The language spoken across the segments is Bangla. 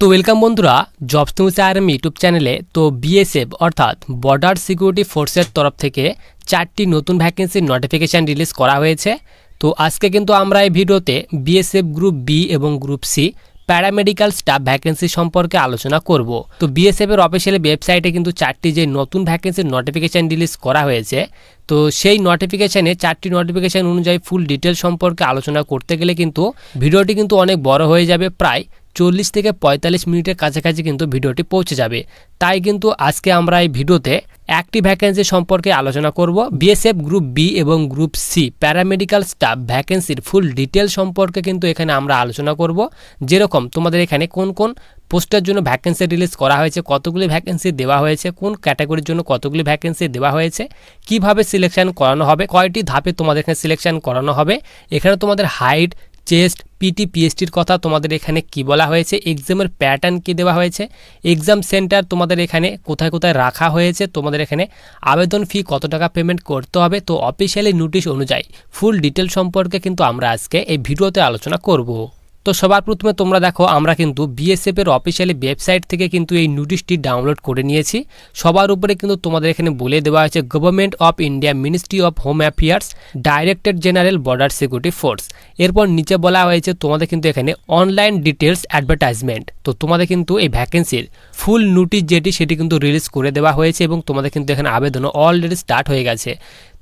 তো ওয়েলকাম বন্ধুরা জবস নিউজ আরএম ইউটিউব চ্যানেলে তো বিএসএফ অর্থাৎ বর্ডার সিকিউরিটি ফোর্সের তরফ থেকে চারটি নতুন ভ্যাকেন্সির নোটিফিকেশান রিলিজ করা হয়েছে। তো আজকে কিন্তু আমরা এই ভিডিওতে বিএসএফ গ্রুপ বি এবং group C paramedical staff vacancy সম্পর্কে আলোচনা করব। তো বিএসএফ এর অফিসিয়াল ওয়েবসাইটে কিন্তু চারটি যে নতুন ভ্যাকেন্সির নোটিফিকেশান রিলিজ করা হয়েছে, তো সেই নোটিফিকেশানে চারটি নোটিফিকেশান অনুযায়ী ফুল ডিটেল সম্পর্কে আলোচনা করতে গেলে কিন্তু ভিডিওটি কিন্তু অনেক বড় হয়ে যাবে প্রায় চল্লিশ থেকে পঁয়তাল্লিশ মিনিটের কাছাকাছি কিন্তু ভিডিওটি পৌঁছে যাবে। তাই কিন্তু আজকে আমরা এই ভিডিওতে একটি ভ্যাকেন্সি সম্পর্কে আলোচনা করব। বিএসএফ গ্রুপ বি এবং গ্রুপ সি প্যারামেডিক্যাল স্টাফ ভ্যাকেন্সির ফুল ডিটেল সম্পর্কে কিন্তু এখানে আমরা আলোচনা করব। যেরকম তোমাদের এখানে কোন কোন পোস্টের জন্য ভ্যাকেন্সি রিলিজ করা হয়েছে, কতগুলি ভ্যাকেন্সি দেওয়া হয়েছে, কোন ক্যাটাগরির জন্য কতগুলি ভ্যাকেন্সি দেওয়া হয়েছে, কীভাবে সিলেকশন করানো হবে, কয়টি ধাপে তোমাদের এখানে সিলেকশন করানো হবে, এখানে তোমাদের হাইট চেস্ট পিটি পিএসটির কথা তোমাদের এখানে কি বলা হয়েছে? এক্সামের প্যাটার্ন কি দেওয়া হয়েছে? এক্সাম সেন্টার তোমাদের এখানে কোথায় কোথায় রাখা হয়েছে? তোমাদের এখানে আবেদন ফি কত টাকা পেমেন্ট করতে হবে? তো অফিসিয়ালি নোটিশ অনুযায়ী ফুল ডিটেল সম্পর্কে কিন্তু আমরা আজকে এই ভিডিওতে আলোচনা করব। তো সবার প্রথমে তোমরা দেখো, আমরা কিন্তু বিএসএফ এর অফিসিয়ালি ওয়েবসাইট থেকে কিন্তু এই নোটিশটি ডাউনলোড করে নিয়েছি। সবার উপরে কিন্তু তোমাদের এখানে বলে দেওয়া হয়েছে government of India ministry of home affairs director general border security force এরপর নিচে বলা হয়েছে, তোমাদের কিন্তু এখানে অনলাইন ডিটেলস অ্যাডভার্টাইজমেন্ট তো তোমাদের কিন্তু এই ভ্যাকেন্সির ফুল নোটিশ যেটি, সেটি কিন্তু রিলিজ করে দেওয়া হয়েছে এবং তোমাদের কিন্তু এখানে আবেদনও অলরেডি স্টার্ট হয়ে গেছে।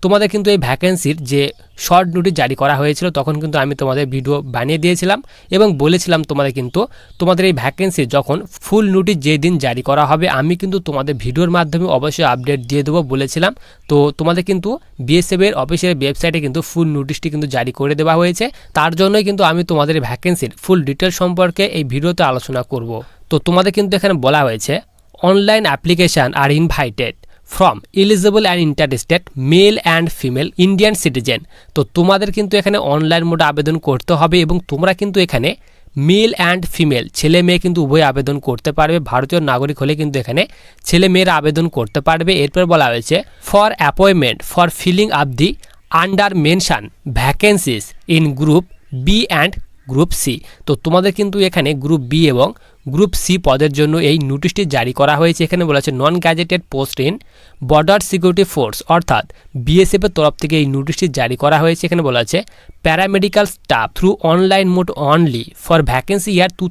তোমাদের কিন্তু এই ভ্যাকেন্সির যে শর্ট নোটিশ জারি করা হয়েছিল, তখন কিন্তু আমি তোমাদের ভিডিও বানিয়ে দিয়েছিলাম এবং বলেছিলাম তোমাদের কিন্তু তোমাদের এই ভ্যাকেন্সি যখন ফুল নোটিশ যে দিন জারি করা হবে, আমি কিন্তু তোমাদের ভিডিওর মাধ্যমে অবশ্যই আপডেট দিয়ে দেবো বলেছিলাম। তো তোমাদের কিন্তু বিএসএফ এর অফিসের ওয়েবসাইটে কিন্তু ফুল নোটিশটি কিন্তু জারি করে দেওয়া হয়েছে। তার জন্যই কিন্তু আমি তোমাদের ভ্যাকেন্সির ফুল ডিটেল সম্পর্কে এই ভিডিওতে আলোচনা করব। তো তোমাদের কিন্তু এখানে বলা হয়েছে online application are invited from eligible and interested male and female Indian citizen তো তোমাদের কিন্তু এখানে অনলাইন মোডে আবেদন করতে হবে এবং তোমরা কিন্তু এখানে মেল অ্যান্ড ফিমেল ছেলে মেয়ে কিন্তু উভয় আবেদন করতে পারবে। ভারতীয় নাগরিক হলে কিন্তু এখানে ছেলে মেয়েরা আবেদন করতে পারবে। এরপর বলা হয়েছে for appointment for filling up the under mention vacancies in group B and group C. তো তোমাদের কিন্তু এখানে গ্রুপ বি এবং গ্রুপ সি পদের জন্য এই নোটিশটি জারি করা হয়েছে। এখানে বলা হচ্ছে non gazetted post in border security force অর্থাৎ বিএসএফের তরফ থেকে এই নোটিশটি জারি করা হয়েছে। এখানে বলা আছে paramedical staff through online mode only for vacancy year two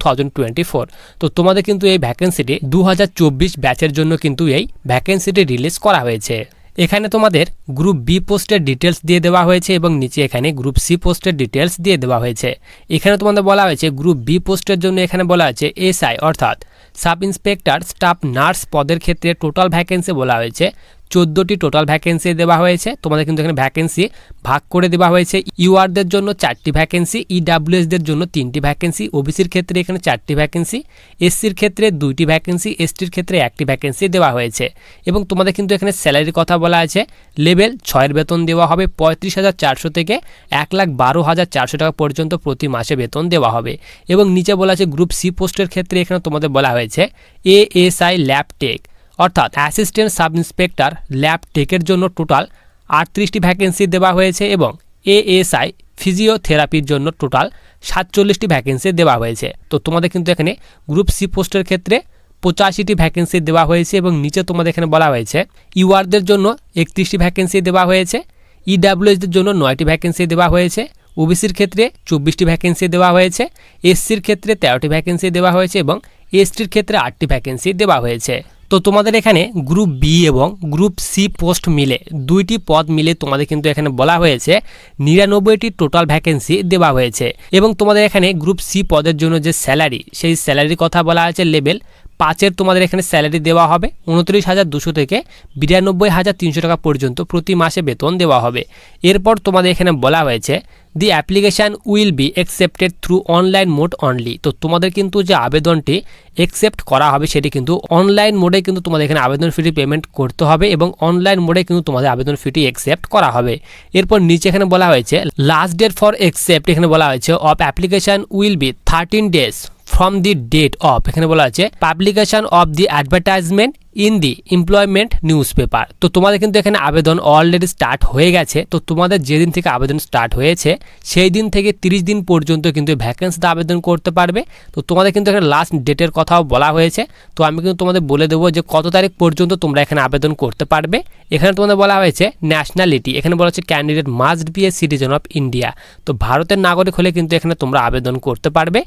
তো তোমাদের কিন্তু এই ভ্যাকেন্সিটি দু হাজার চব্বিশ ব্যাচের জন্য কিন্তু এই ভ্যাকেন্সিটি রিলিজ করা হয়েছে। এখানে তোমাদের গ্রুপ বি পোস্টের ডিটেলস দিয়ে দেওয়া হয়েছে এবং নিচে এখানে গ্রুপ সি পোস্টের ডিটেলস দিয়ে দেওয়া হয়েছে। এখানে তোমাদের বলা হয়েছে গ্রুপ বি পোস্টের জন্য এখানে বলা হয়েছে এসআই অর্থাৎ সাব ইন্সপেক্টর স্টাফ নার্স পদের ক্ষেত্রে টোটাল ভ্যাকেন্সি বলা হয়েছে। চোদ্দোটি টোটাল ভ্যাকেন্সি দেওয়া হয়েছে। তোমাদের কিন্তু এখানে ভ্যাকেন্সি ভাগ করে দেওয়া হয়েছে। ইউআরদের জন্য চারটি ভ্যাকেন্সি ইডাব্লিউএসদের জন্য তিনটি ভ্যাকেন্সি ওবিসির ক্ষেত্রে এখানে চারটি ভ্যাকেন্সি এসসির ক্ষেত্রে দুইটি ভ্যাকেন্সি এসটির ক্ষেত্রে একটি ভ্যাকেন্সি দেওয়া হয়েছে। এবং তোমাদের কিন্তু এখানে স্যালারির কথা বলা আছে। লেভেল ছয়ের বেতন দেওয়া হবে পঁয়ত্রিশ হাজার চারশো থেকে এক লাখ বারো হাজার চারশো টাকা পর্যন্ত প্রতি মাসে বেতন দেওয়া হবে। এবং নিচে বলা আছে গ্রুপ সি পোস্টের ক্ষেত্রে এখানে তোমাদের বলা হয়েছে এএসআই ল্যাবটেক অর্থাৎ অ্যাসিস্ট্যান্ট সাব ইন্সপেক্টর ল্যাব টেকের জন্য টোটাল আটত্রিশটি ভ্যাকেন্সি দেওয়া হয়েছে এবং এএসআই ফিজিওথেরাপির জন্য টোটাল সাতচল্লিশটি ভ্যাকেন্সি দেওয়া হয়েছে। তো তোমাদের কিন্তু এখানে গ্রুপ সি পোস্টের ক্ষেত্রে পঁচাশিটি ভ্যাকেন্সি দেওয়া হয়েছে এবং নিচে তোমাদের এখানে বলা হয়েছে ইউআরদের জন্য একত্রিশটি ভ্যাকেন্সি দেওয়া হয়েছে ইডাব্লিউএসদের জন্য নয়টি ভ্যাকেন্সি দেওয়া হয়েছে ওবিসির ক্ষেত্রে চব্বিশটি ভ্যাকেন্সি দেওয়া হয়েছে এসসির ক্ষেত্রে তেরোটি ভ্যাকেন্সি দেওয়া হয়েছে এবং এসটির ক্ষেত্রে আটটি ভ্যাকেন্সি দেওয়া হয়েছে। তো তোমাদের এখানে গ্রুপ বি এবং গ্রুপ সি পোস্ট মিলে, দুইটি পদ মিলে তোমাদের কিন্তু এখানে বলা হয়েছে, নিরানব্বইটি টোটাল ভ্যাকেন্সি দেওয়া হয়েছে। এবং তোমাদের এখানে গ্রুপ সি পদের জন্য যে স্যালারি সেই স্যালারির কথা বলা আছে লেভেল পাঁচের তোমাদের এখানে স্যালারি দেওয়া হবে, উনত্রিশ হাজার দুশো থেকে বিরানব্বই হাজার তিনশো টাকা পর্যন্ত প্রতি মাসে বেতন দেওয়া হবে। এরপর তোমাদের এখানে বলা হয়েছে the application will be accepted through online mode only তো তোমাদের কিন্তু যে আবেদনটি অ্যাকসেপ্ট করা হবে সেটি কিন্তু অনলাইন মোডে কিন্তু তোমাদের এখানে আবেদন ফিটি পেমেন্ট করতে হবে এবং অনলাইন মোডে কিন্তু তোমাদের আবেদন ফিটি অ্যাকসেপ্ট করা হবে। এরপর নিচে এখানে বলা হয়েছে লাস্ট ডেট ফর অ্যাকসেপ্ট এখানে বলা হয়েছে of application will be thirteen days from the date of এখানে বলা আছে publication of the advertisement in the employment news paper তো তোমাদের কিন্তু এখানে আবেদন অলরেডি স্টার্ট হয়ে গেছে। তো তোমাদের যেদিন থেকে আবেদন স্টার্ট হয়েছে, সেই দিন থেকে তিরিশ দিন পর্যন্ত কিন্তু ভ্যাকেন্সিতে আবেদন করতে পারবে। তো তোমাদের কিন্তু এখানে লাস্ট ডেটের কথাও বলা হয়েছে। তো আমি কিন্তু তোমাদের বলে দেবো যে কত তারিখ পর্যন্ত তোমরা এখানে আবেদন করতে পারবে। এখানে তোমাদের বলা হয়েছে ন্যাশনালিটি এখানে বলা হচ্ছে candidate must be a citizen of India তো ভারতের নাগরিক হলে কিন্তু এখানে তোমরা আবেদন করতে পারবে।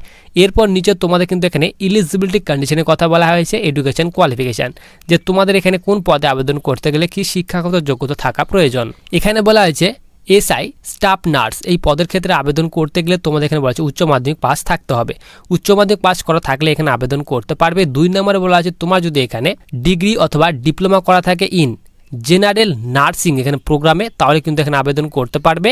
এরপর নিচে তোমাদের কিন্তু এখানে ইলিজিবিলিটি কন্ডিশনের কথা বলা হয়েছে এডুকেশন কোয়ালিফিকেশান যে তোমাদের এখানে কোন পদে আবেদন করতে গেলে কি শিক্ষাগত যোগ্যতা থাকা প্রয়োজন? এখানে বলা হয়েছে, এসআই, স্টাফ নার্স, এই পদের ক্ষেত্রে আবেদন করতে গেলে তোমাদের এখানে বলা আছে উচ্চ মাধ্যমিক পাস থাকতে হবে। উচ্চ মাধ্যমিক পাস করা থাকলে এখানে আবেদন করতে পারবে। দুই নম্বরে বলা আছে তোমার যদি এখানে ডিগ্রি অথবা ডিপ্লোমা করা থাকে ইন জেনারেল নার্সিং এখানে প্রোগ্রামে, তাহলে কিন্তু এখানে আবেদন করতে পারবে।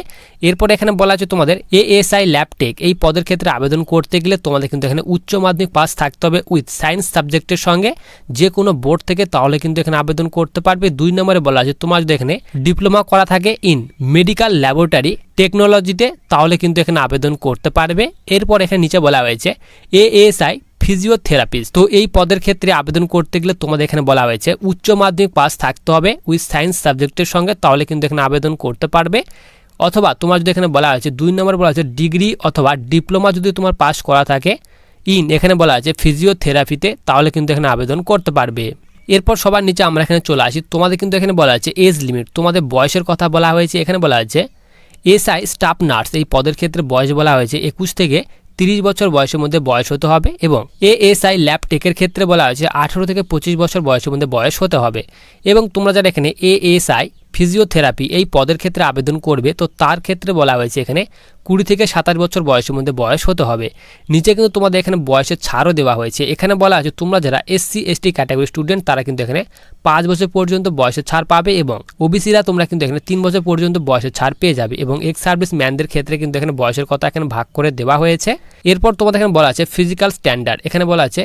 এরপর এখানে বলা আছে তোমাদের এএসআই ল্যাবটেক এই পদের ক্ষেত্রে আবেদন করতে গেলে তোমাদের কিন্তু এখানে উচ্চ মাধ্যমিক পাস থাকতে হবে উইথ সায়েন্স সাবজেক্টের সঙ্গে। যে কোনো বোর্ড থেকে তাহলে কিন্তু এখানে আবেদন করতে পারবে। দুই নম্বরে বলা আছে তোমার যদি এখানে ডিপ্লোমা করা থাকে ইন মেডিকেল ল্যাবরেটরি টেকনোলজিতে, তাহলে কিন্তু এখানে আবেদন করতে পারবে। এরপর এখানে নিচে বলা হয়েছে এএসআই ফিজিওথেরাপিস্ট তো এই পদের ক্ষেত্রে আবেদন করতে গেলে তোমাদের এখানে বলা হয়েছে, উচ্চ মাধ্যমিক পাস থাকতে হবে উইথ সায়েন্স সাবজেক্টের সঙ্গে, তাহলে কিন্তু এখানে আবেদন করতে পারবে। অথবা তোমার যদি এখানে বলা হয়েছে, দুই নম্বর বলা হয়েছে, ডিগ্রি অথবা ডিপ্লোমা যদি তোমার পাস করা থাকে, ইন এখানে বলা আছে ফিজিওথেরাপিতে তাহলে কিন্তু এখানে আবেদন করতে পারবে। এরপর সবার নিচে আমরা এখানে চলে আসি। তোমাদের কিন্তু এখানে বলা আছে এজ লিমিট তোমাদের বয়সের কথা বলা হয়েছে, এখানে বলা আছে এসআই স্টাফ নার্স এই পদের ক্ষেত্রে বয়স বলা হয়েছে একুশ থেকে তিরিশ বছর বয়সের মধ্যে বয়স হতে হবে এবং এএসআই ল্যাব টেকের ক্ষেত্রে বলা হয়েছে আঠেরো থেকে পঁচিশ বছর বয়সের মধ্যে বয়স হতে হবে। এবং তোমরা যারা এখানে এএসআই ফিজিওথেরাপি এই পদের ক্ষেত্রে আবেদন করবে। তো তার ক্ষেত্রে বলা হয়েছে এখানে কুড়ি থেকে সাতাশ বছর বয়সের মধ্যে বয়স হতে হবে। নিচে কিন্তু তোমাদের এখানে বয়সের ছাড়ও দেওয়া হয়েছে। এখানে বলা আছে তোমরা যারা এসসি এসটি ক্যাটাগরি স্টুডেন্ট তারা কিন্তু এখানে পাঁচ বছর পর্যন্ত বয়সের ছাড় পাবে এবং ওবিসিরা তোমরা কিন্তু এখানে তিন বছর পর্যন্ত বয়সের ছাড় পেয়ে যাবে এবং এক্স সার্ভিস ম্যানদের ক্ষেত্রে কিন্তু এখানে বয়সের কথা এখানে ভাগ করে দেওয়া হয়েছে। এরপর তোমাদের এখানে বলা আছে ফিজিক্যাল স্ট্যান্ডার্ড এখানে বলা আছে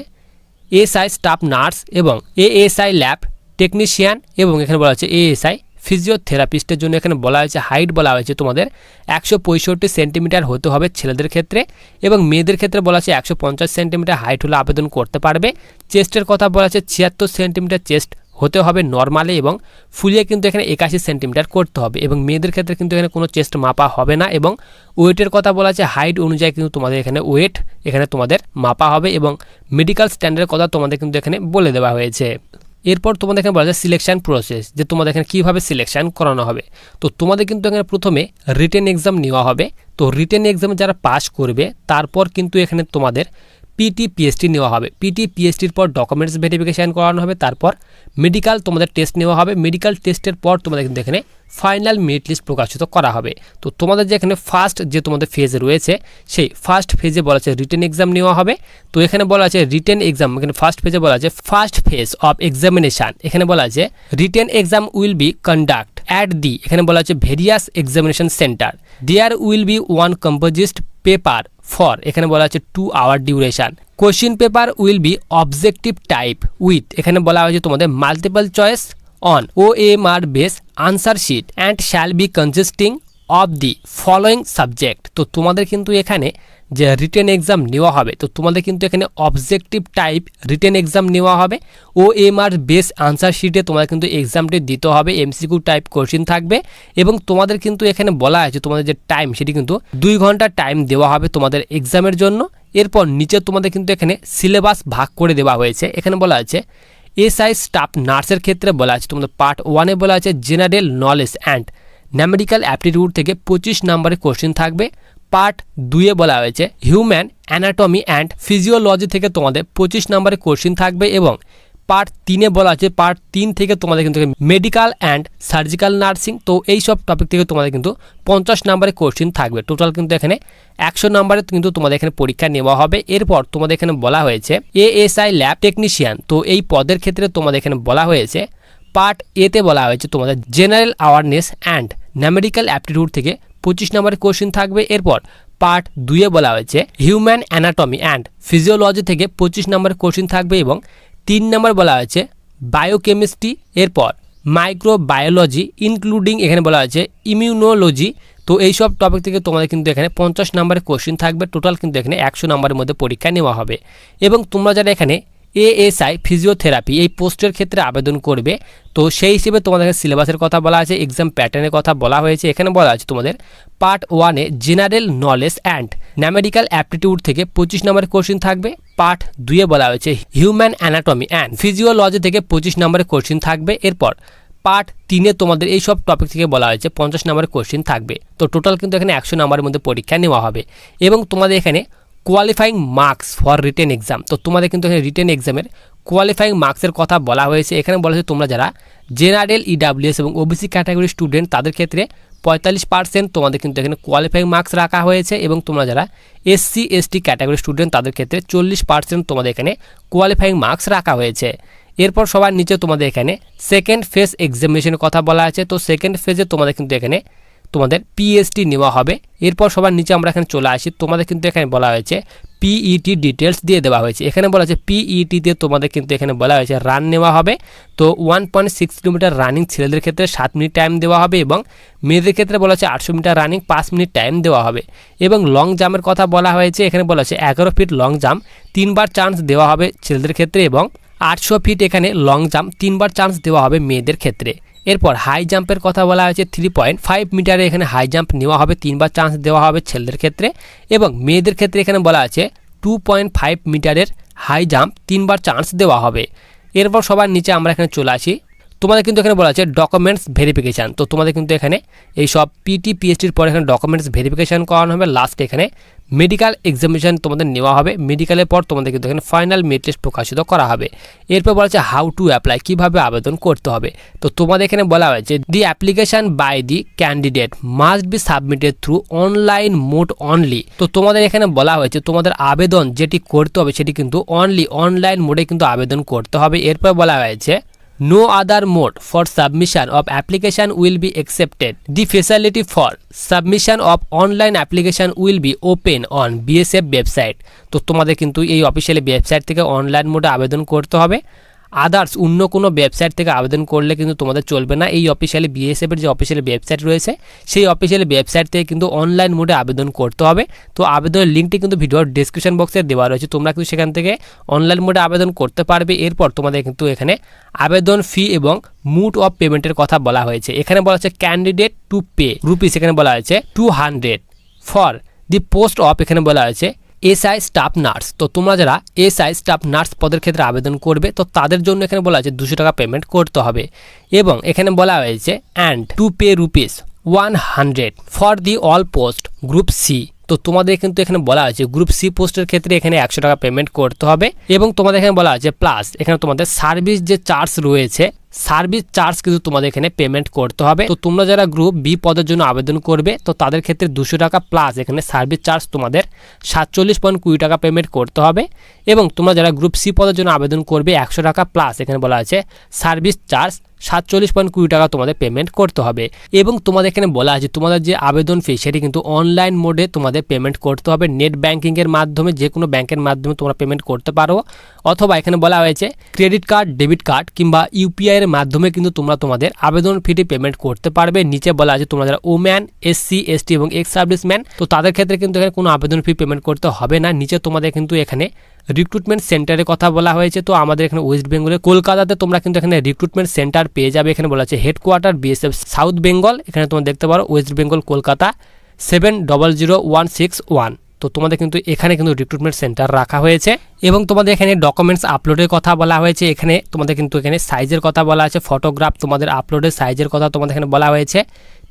এসআই স্টাফ নার্স এবং এএসআই ল্যাব টেকনিশিয়ান এবং এখানে বলা আছে এএসআই ফিজিওথেরাপিস্টের জন্য এখানে বলা হয়েছে, হাইট বলা হয়েছে তোমাদের, একশো পঁয়ষট্টি সেন্টিমিটার হতে হবে ছেলেদের ক্ষেত্রে এবং মেয়েদের ক্ষেত্রে বলা আছে একশো পঞ্চাশ সেন্টিমিটার হাইট হলে আবেদন করতে পারবে। চেস্টের কথা বলা আছে ছিয়াত্তর সেন্টিমিটার চেস্ট হতে হবে নর্মালে এবং ফুলিয়ে কিন্তু এখানে একাশি সেন্টিমিটার করতে হবে এবং মেয়েদের ক্ষেত্রে কিন্তু এখানে কোনো চেস্ট মাপা হবে না এবং ওয়েটের কথা বলা আছে হাইট অনুযায়ী কিন্তু তোমাদের এখানে ওয়েট, এখানে তোমাদের মাপা হবে এবং মেডিকেল স্ট্যান্ডার্ডের কথা তোমাদের কিন্তু এখানে বলে দেওয়া হয়েছে। এরপর তোমাদের এখানে বলা যায় সিলেকশান প্রসেস যে তোমাদের এখানে কীভাবে সিলেকশান করানো হবে। তো তোমাদের কিন্তু এখানে প্রথমে রিটেন এক্সাম নেওয়া হবে। তো রিটেন এক্সামে যারা পাস করবে, তারপর কিন্তু এখানে তোমাদের পিটি পিএসটি নেওয়া হবে। পিটি পিএসটির পর ডকুমেন্টস ভেরিফিকেশান করানো হবে, তারপর মেডিকেল তোমাদের টেস্ট নেওয়া হবে। মেডিকেল টেস্টের পর তোমাদের কিন্তু এখানে ফাইনাল মেরিট লিস্ট প্রকাশিত করা হবে। তো তোমাদের যে এখানে ফার্স্ট যে তোমাদের ফেজ রয়েছে, সেই ফার্স্ট ফেজে বলা আছে রিটেন এক্সাম নেওয়া হবে। তো এখানে বলা আছে রিটেন এক্সাম এখানে ফার্স্ট ফেজে বলা আছে ফার্স্ট ফেজ অফ এক্সামিনেশান এখানে বলা আছে written exam will be conduct at the এখানে বলা আছে various examination center there will be one composite paper for এখানে বলা আছে two hour duration question paper will be objective type with এখানে বলা হয়েছে তোমাদের multiple choice on O M R base answer sheet and shall be consisting of the following subject তো তোমাদের কিন্তু এখানে যে রিটেন এক্সাম নেওয়া হবে। তো তোমাদের কিন্তু এখানে অবজেক্টিভ টাইপ রিটেন এক্সাম নেওয়া হবে। O M R base answer শিটে তোমাদের কিন্তু এক্সামটি দিতে হবে। এমসিকিউ টাইপ কোশ্চিন থাকবে। এবং তোমাদের কিন্তু এখানে বলা আছে তোমাদের যে টাইম সেটি কিন্তু দুই ঘণ্টা টাইম দেওয়া হবে তোমাদের এক্সামের জন্য। এরপর নিচে তোমাদের কিন্তু এখানে সিলেবাস ভাগ করে দেওয়া হয়েছে। এখানে বলা আছে এসআই স্টাফ নার্সের ক্ষেত্রে বলা আছে, তোমাদের পার্ট ওয়ানে বলা আছে general knowledge and numerical aptitude থেকে পঁচিশ নম্বরের কোশ্চেন থাকবে। পার্ট দুইয়ে বলা হয়েছে, হিউম্যান, অ্যানাটমি অ্যান্ড ফিজিওলজি থেকে তোমাদের পঁচিশ নম্বরের কোশ্চিন থাকবে এবং পার্ট তিনে বলা আছে পার্ট তিন থেকে তোমাদের কিন্তু মেডিকেল অ্যান্ড সার্জিক্যাল নার্সিং, তো এই সব টপিক থেকে তোমাদের কিন্তু পঞ্চাশ নম্বরের কোশ্চিন থাকবে। টোটাল কিন্তু এখানে একশো নম্বরে কিন্তু তোমাদের এখানে পরীক্ষা নেওয়া হবে। এরপর তোমাদের এখানে বলা হয়েছে, এএসআই ল্যাব টেকনিশিয়ান, তো এই পদের ক্ষেত্রে তোমাদের এখানে বলা হয়েছে, পার্ট এতে বলা হয়েছে তোমাদের general awareness and numerical aptitude থেকে পঁচিশ নম্বরের কোশ্চেন থাকবে। এরপর পার্ট দুইয়ে বলা হয়েছে হিউম্যান অ্যানাটমি অ্যান্ড ফিজিওলজি থেকে পঁচিশ নম্বরের কোশ্চেন থাকবে এবং তিন নম্বর বলা হয়েছে বায়োকেমিস্ট্রি এরপর মাইক্রোবায়োলজি ইনক্লুডিং এখানে বলা হয়েছে ইমিউনোলজি তো এই সব টপিক থেকে তোমাদের কিন্তু এখানে পঞ্চাশ নম্বরের কোশ্চেন থাকবে। টোটাল কিন্তু এখানে একশো নম্বরের মধ্যে পরীক্ষা নেওয়া হবে। এবং তোমরা যারা এখানে এএসআই ফিজিওথেরাপি এই পোস্টের ক্ষেত্রে আবেদন করবে। তো সেই হিসেবে তোমাদের সিলেবাসের কথা বলা আছে এক্সাম প্যাটার্নের কথা বলা হয়েছে। এখানে বলা আছে তোমাদের পার্ট ওয়ানে general knowledge and numerical aptitude থেকে পঁচিশ নম্বরের কোশ্চিন থাকবে। পার্ট দুইয়ে বলা হয়েছে হিউম্যান অ্যানাটমি অ্যান্ড ফিজিওলজি থেকে পঁচিশ নম্বরের কোশ্চিন থাকবে। এরপর পার্ট তিনে তোমাদের এই সব টপিক থেকে বলা হয়েছে পঞ্চাশ নম্বরের কোশ্চিন থাকবে। তো টোটাল কিন্তু এখানে একশো নম্বরের মধ্যে পরীক্ষা নেওয়া হবে। এবং তোমাদের এখানে qualifying marks for written exam তো তোমাদের কিন্তু এখানে রিটেন এক্সামের কোয়ালিফাইং মার্কসের কথা বলা হয়েছে। এখানে বলা হয়েছে তোমরা যারা জেনারেল ইডাব্লিউএস এবং ওবিসি ক্যাটাগরি স্টুডেন্ট তাদের ক্ষেত্রে পঁয়তাল্লিশ পার্সেন্ট তোমাদের কিন্তু এখানে কোয়ালিফাইং মার্কস রাখা হয়েছে এবং তোমরা যারা এসসি এসটি ক্যাটাগরি স্টুডেন্ট তাদের ক্ষেত্রে চল্লিশ পার্সেন্ট তোমাদের এখানে কোয়ালিফাইং মার্কস রাখা হয়েছে। এরপর সবার নিচে তোমাদের এখানে সেকেন্ড ফেজ এক্সামিনেশনের কথা বলা আছে। তো সেকেন্ড ফেজে তোমাদের কিন্তু এখানে তোমাদের পিএসটি নেওয়া হবে। এরপর সবার নিচে আমরা এখানে চলে আসি। তোমাদের কিন্তু এখানে বলা হয়েছে পিইটি ডিটেলস দিয়ে দেওয়া হয়েছে। এখানে বলা হয়েছে পিইটিতে তোমাদের কিন্তু এখানে বলা হয়েছে রান নেওয়া হবে। তো one point six kilometer running ছেলেদের ক্ষেত্রে সাত মিনিট টাইম দেওয়া হবে এবং মেয়েদের ক্ষেত্রে বলা হচ্ছে আটশো মিটার রানিং পাঁচ মিনিট টাইম দেওয়া হবে। এবং লং জাম্পের কথা বলা হয়েছে, এখানে বলা হচ্ছে এগারো ফিট লং জাম্প তিনবার চান্স দেওয়া হবে ছেলেদের ক্ষেত্রে এবং আটশো ফিট এখানে লং জাম্প তিনবার চান্স দেওয়া হবে মেয়েদের ক্ষেত্রে। এরপর হাই জাম্পের কথা বলা হয়েছে থ্রি পয়েন্ট ফাইভ মিটারে এখানে হাই জাম্প নেওয়া হবে, তিনবার চান্স দেওয়া হবে ছেলেদের ক্ষেত্রে এবং মেয়েদের ক্ষেত্রে এখানে বলা আছে টু পয়েন্ট ফাইভ মিটারের হাই জাম্প তিনবার চান্স দেওয়া হবে। এরপর সবার নিচে আমরা এখানে চলে আসি। তোমাদের কিন্তু এখানে বলা আছে ডকুমেন্টস ভেরিফিকেশান তো তোমাদের কিন্তু এখানে এই সব পিটি পিএইচডির পর এখানে ডকুমেন্টস ভেরিফিকেশান করানো হবে। লাস্টে এখানে মেডিকেল এক্সামিনেশান তোমাদের নেওয়া হবে। মেডিকেলের পর তোমাদের কিন্তু এখানে ফাইনাল মেরিট লিস্ট প্রকাশিত করা হবে। এরপর বলা আছে হাউ টু অ্যাপ্লাই কীভাবে আবেদন করতে হবে। তো তোমাদের এখানে বলা হয়েছে the application by the candidate must be submitted through online mode only তো তোমাদের এখানে বলা হয়েছে, তোমাদের আবেদন যেটি করতে হবে সেটি কিন্তু অনলি অনলাইন মোডে কিন্তু আবেদন করতে হবে। এরপর বলা হয়েছে No other mode for submission of application will be accepted. The facility for submission of online application will be open on BSF website. তো তোমাদের কিন্তু এই অফিসিয়ালি ওয়েবসাইট থেকে অনলাইন মোডে আবেদন করতে হবে আদার্স অন্য কোনো ওয়েবসাইট থেকে আবেদন করলে কিন্তু তোমাদের চলবে না। এই অফিসিয়ালি বিএসএফের যে অফিসিয়ালি ওয়েবসাইট রয়েছে, সেই অফিসিয়ালি ওয়েবসাইট থেকে কিন্তু অনলাইন মোডে আবেদন করতে হবে। তো আবেদনের লিঙ্কটি কিন্তু ভিডিওর ডিসক্রিপশন বক্সে দেওয়া রয়েছে। তোমরা কিন্তু সেখান থেকে অনলাইন মোডে আবেদন করতে পারবে। এরপর তোমাদের কিন্তু এখানে আবেদন ফি এবং মুড অফ পেমেন্টের কথা বলা হয়েছে। এখানে বলা হচ্ছে ক্যান্ডিডেট টু পে রুপিস এখানে বলা হয়েছে two hundred for the post of এখানে বলা হয়েছে এসআই স্টাফ নার্স। তো তোমরা যারা এসআই স্টাফ নার্স পদের ক্ষেত্রে আবেদন করবে, তো তাদের জন্য এখানে বলা হয়েছে দুশো টাকা পেমেন্ট করতে হবে। এবং এখানে বলা হয়েছে and to pay rupees one hundred for the all post group C তো তোমাদের কিন্তু এখানে বলা আছে গ্রুপ সি পোস্টের ক্ষেত্রে এখানে একশো টাকা পেমেন্ট করতে হবে। এবং তোমাদের এখানে বলা আছে প্লাস এখানে তোমাদের সার্ভিস যে চার্জ রয়েছে সার্ভিস চার্জ কিন্তু তোমাদের এখানে পেমেন্ট করতে হবে। তো তোমরা যারা গ্রুপ বি পদের জন্য আবেদন করবে, তো তাদের ক্ষেত্রে দুশো টাকা প্লাস এখানে সার্ভিস চার্জ তোমাদের সাতচল্লিশ পয়েন্ট কুড়ি টাকা পেমেন্ট করতে হবে এবং তোমরা যারা গ্রুপ সি পদের জন্য আবেদন করবে একশো টাকা প্লাস এখানে বলা আছে সার্ভিস চার্জ সাতচল্লিশ পয়েন্ট কুড়ি টাকা তোমাদের পেমেন্ট করতে হবে। এবং তোমাদের এখানে বলা আছে তোমাদের যে আবেদন ফি সেটি কিন্তু অনলাইন মোডে তোমাদের পেমেন্ট করতে হবে। নেট ব্যাঙ্কিংয়ের মাধ্যমে যে কোনো ব্যাংকের মাধ্যমে তোমরা পেমেন্ট করতে পারো। অথবা এখানে বলা হয়েছে ক্রেডিট কার্ড ডেবিট কার্ড কিংবা ইউপিআই এর মাধ্যমে কিন্তু তোমরা তোমাদের আবেদন ফিটি পেমেন্ট করতে পারবে। নিচে বলা আছে তোমরা যারা ওম্যান এসসি এসটি এবং এক্স সার্ভিসম্যান তো তাদের ক্ষেত্রে কিন্তু এখানে কোনো আবেদন ফি পেমেন্ট করতে হবে না। নিচে তোমাদের কিন্তু এখানে রিক্রুটমেন্ট সেন্টারের কথা বলা হয়েছে। তো আমাদের এখানে ওয়েস্ট বেঙ্গলে কলকাতাতে তোমরা কিন্তু এখানে রিক্রুটমেন্ট সেন্টার পেয়ে যাবে। এখানে বলা আছে হেডকোয়ার্টার বিএসএফ সাউথ বেঙ্গল এখানে তোমরা দেখতে পারো West Bengal Kolkata seven double zero one six one তো তোমাদের কিন্তু এখানে কিন্তু রিক্রুটমেন্ট সেন্টার রাখা হয়েছে। এবং তোমাদের এখানে ডকুমেন্টস আপলোডের কথা বলা হয়েছে। এখানে তোমাদের কিন্তু এখানে সাইজের কথা বলা আছে। ফটোগ্রাফ তোমাদের আপলোডের সাইজের কথা তোমাদের এখানে বলা হয়েছে।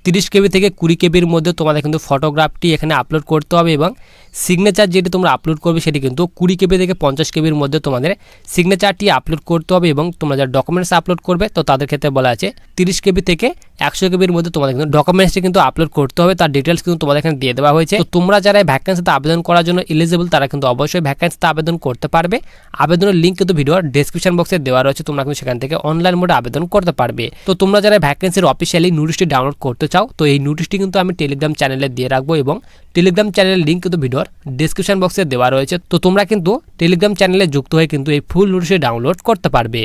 তিরিশ কেবি থেকে কুড়ি কেবির মধ্যে তোমাদের কিন্তু ফটোগ্রাফটি এখানে আপলোড করতে হবে এবং সিগনেচার যেটি তোমরা আপলোড করবে সেটি কিন্তু কুড়ি কেবি থেকে পঞ্চাশ কেবির মধ্যে তোমাদের সিগনেচারটি আপলোড করতে হবে এবং তোমরা যারা ডকুমেন্টস আপলোড করবে, তো তাদের ক্ষেত্রে বলা আছে তিরিশ কেবি থেকে একশো কেবির মধ্যে তোমাদের কিন্তু ডকুমেন্টসটি কিন্তু আপলোড করতে হবে। তার ডিটেলস কিন্তু তোমাদের এখানে দিয়ে দেওয়া হয়েছে। তো তোমরা যারা ভ্যাকেন্সিতে আবেদন করার জন্য এলিজিবল তারা কিন্তু অবশ্যই ভ্যাকেন্সিতে আবেদন করতে পারবে। আবেদনের লিঙ্ক কিন্তু ভিডিওর ডেসক্রিপশন বক্সে দেওয়া রয়েছে। তোমরা কিন্তু সেখান থেকে অনলাইন মোডে আবেদন করতে পারবে। তো তোমরা যারা ভ্যাকেন্সির অফিসিয়ালি নোটিশটি ডাউনলোড করতে চাও, তো এই নোটিশটি কিন্তু আমি টেলিগ্রাম চ্যানেলে দিয়ে রাখব এবং টেলিগ্রাম চ্যানেলের লিঙ্ক কিন্তু ভিডিওর ডিসক্রিপশন বক্সে দেওয়া রয়েছে। তো তোমরা কিন্তু টেলিগ্রাম চ্যানেলে যুক্ত হয়ে কিন্তু এই ফুল নোটিশে ডাউনলোড করতে পারবে।